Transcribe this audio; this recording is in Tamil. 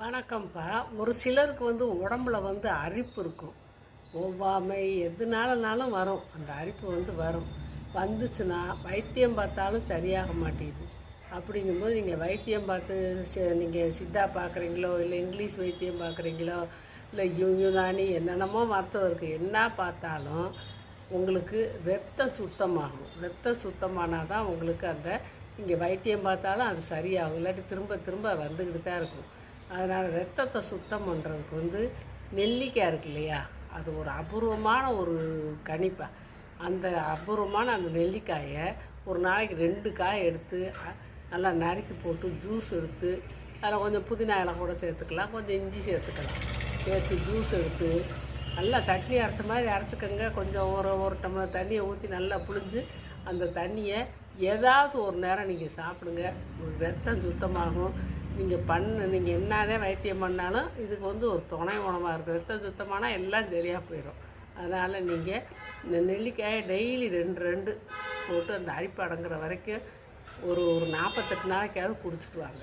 வணக்கம்ப்பா. ஒரு சிலருக்கு வந்து உடம்புல வந்து அரிப்பு இருக்கும். ஒவ்வாமை எதுனாலனாலும் வரும். அந்த அரிப்பு வந்து வரும். வந்துச்சுன்னா வைத்தியம் பார்த்தாலும் சரியாக மாட்டேங்குது. அப்படிங்கும்போது நீங்கள் வைத்தியம் பார்த்து நீங்கள் சித்தா பார்க்குறீங்களோ இல்லை இங்கிலீஷ் வைத்தியம் பார்க்குறீங்களோ இல்லை யுனானி என்னென்னமோ மருத்துவம் இருக்குது என்ன பார்த்தாலும் உங்களுக்கு ரத்தம் சுத்தமாகும். ரத்தம் சுத்தமானால் தான் உங்களுக்கு அந்த நீங்கள் வைத்தியம் பார்த்தாலும் அது சரியாகும். இல்லாட்டி திரும்ப திரும்ப வந்துக்கிட்டு தான் இருக்கும். அதனால் ரத்தத்தை சுத்தம் பண்ணுறதுக்கு வந்து நெல்லிக்காய் இருக்கு இல்லையா? அது ஒரு அபூர்வமான ஒரு கணிப்பை. அந்த அபூர்வமான அந்த நெல்லிக்காயை ஒரு நாளைக்கு ரெண்டு காய் எடுத்து நல்லா நறுக்கி போட்டு ஜூஸ் எடுத்து அதில் கொஞ்சம் புதினா இலை கூட சேர்த்துக்கலாம் கொஞ்சம் இஞ்சி சேர்த்துக்கலாம். சேர்த்து ஜூஸ் எடுத்து நல்லா சட்னி அரைச்ச மாதிரி அரைச்சிக்கோங்க. கொஞ்சம் ஒரு ஒரு டம்ளர் தண்ணியை ஊற்றி நல்லா புழிஞ்சு அந்த தண்ணியை ஏதாவது ஒரு நேரம் நீங்கள் சாப்பிடுங்க. ஒரு ரத்தம் சுத்தமாகும். நீங்கள் பண்ண நீங்கள் என்னதான் வைத்தியம் பண்ணாலும் இதுக்கு வந்து ஒரு துணை உணவாக இருக்குது ரத்தம் சுத்தமானால் எல்லாம் சரியாக போயிடும் அதனால் நீங்கள் இந்த நெல்லிக்காயை டெய்லி ரெண்டு ரெண்டு போட்டு அந்த அரிப்பு அடங்குற வரைக்கும் ஒரு ஒரு நாற்பத்தெட்டு நாளைக்காவது குடிச்சிட்டு வாங்க.